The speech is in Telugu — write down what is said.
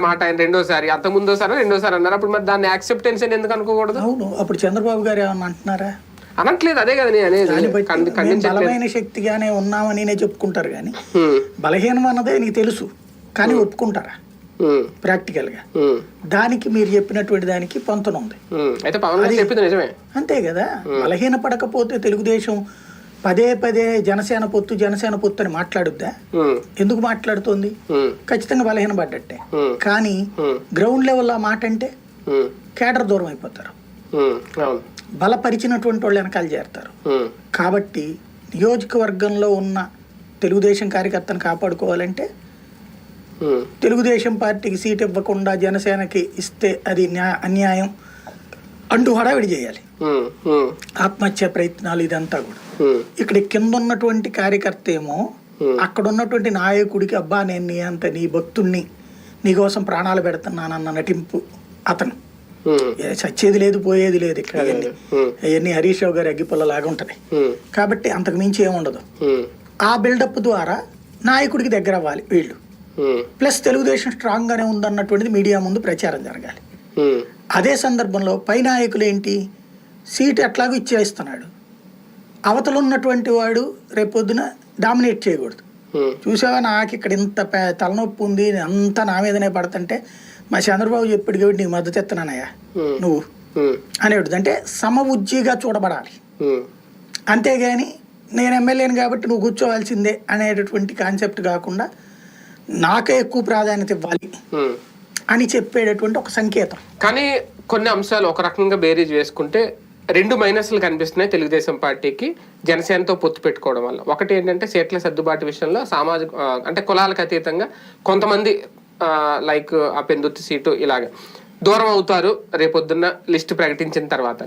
మాట ఆయన రెండోసారి అంత ముందోసారి రెండోసారి అన్నారు. అప్పుడు మరి దాన్ని యాక్సెప్టెన్స్ అని ఎందుకు అనుకోకూడదు? అవును. అప్పుడు చంద్రబాబు గారు ఏమన్నా అంటున్నారా? అనట్లేదు అదే కదా నేను అనేది. బలమైన శక్తిగానే ఉన్నామని నే చెప్పుకుంటారు కానీ బలహీనం అన్నదే నీకు తెలుసు కానీ ఒప్పుకుంటారా? హ్మ్, ప్రాక్టికల్గా. హ్మ్, దానికి మీరు చెప్పినటువంటి దానికి పొంతన ఉంది. హ్మ్. అయితే పవన్ చెప్పింది నిజమే. అంతే కదా. బలహీన పడకపోతే తెలుగుదేశం పదే పదే జనసేన పొత్తు జనసేన పొత్తు అని మాట్లాడుద్దా? ఎందుకు మాట్లాడుతోంది? ఖచ్చితంగా బలహీన పడ్డట్టే. కానీ గ్రౌండ్ లెవెల్ ఆ మాట అంటే కేడర్ దూరం అయిపోతారు. బలపరిచినటువంటి వాళ్ళు వెనకాల చేరుతారు. కాబట్టి నియోజకవర్గంలో ఉన్న తెలుగుదేశం కార్యకర్తను కాపాడుకోవాలంటే తెలుగుదేశం పార్టీకి సీట్ ఇవ్వకుండా జనసేనకి ఇస్తే అది న్యా అన్యాయం అంటూ హడావిడి చేయాలి. ఆత్మహత్య ప్రయత్నాలు ఇదంతా కూడా. ఇక్కడ కింద ఉన్నటువంటి కార్యకర్త ఏమో. అక్కడ ఉన్నటువంటి నాయకుడికి అబ్బా నేను నీ అంత నీ భక్తుణ్ణి నీకోసం ప్రాణాలు పెడుతున్నానన్న నటింపు అతను. చచ్చేది లేదు పోయేది లేదు ఇక్కడ ఇవన్నీ. హరీష్ రావు గారి అగ్గిపుల్ల లాగా ఉంటది కాబట్టి అంతకు మించి ఏముండదు ఆ బిల్డప్ ద్వారా నాయకుడికి దగ్గర అవ్వాలి వీళ్ళు. ప్లస్ తెలుగుదేశం స్ట్రాంగ్ గానే ఉందన్నటువంటిది మీడియా ముందు ప్రచారం జరగాలి. అదే సందర్భంలో పై నాయకులు ఏంటి? సీట్ ఎట్లాగో ఇచ్చేస్తున్నాడు. అవతల ఉన్నటువంటి వాడు రేపొద్దున డామినేట్ చేయకూడదు. చూసావా? నాకు ఇక్కడ ఇంత తలనొప్పి ఉంది అంతా నా మీదనే పడుతుంటే మా చంద్రబాబు చెప్పాడు కాబట్టి నీకు మద్దతు ఎత్తనానయ్యా హ్మ్, నువ్వు అనేటిది అంటే సమబుజ్జిగా చూడబడాలి. అంతేగాని నేను ఎమ్మెల్యేని కాబట్టి నువ్వు కూర్చోవాల్సిందే అనేటటువంటి కాన్సెప్ట్ కాకుండా నాకే ఎక్కువ ప్రాధాన్యత ఇవ్వాలి. అని చెప్పేటటువంటి ఒక సంకేతం. కానీ కొన్ని అంశాలు ఒక రకంగా బేరీజ్ వేసుకుంటే రెండు మైనస్లు కనిపిస్తున్నాయి తెలుగుదేశం పార్టీకి జనసేనతో పొత్తు పెట్టుకోవడం వల్ల. ఒకటి ఏంటంటే సీట్ల సర్దుబాటు విషయంలో సామాజిక అంటే కులాలకు అతీతంగా కొంతమంది లైక్ ఆ పెందుర్తి సీటు ఇలాగ దూరం అవుతారు. రేపొద్దున్న లిస్ట్ ప్రకటించిన తర్వాత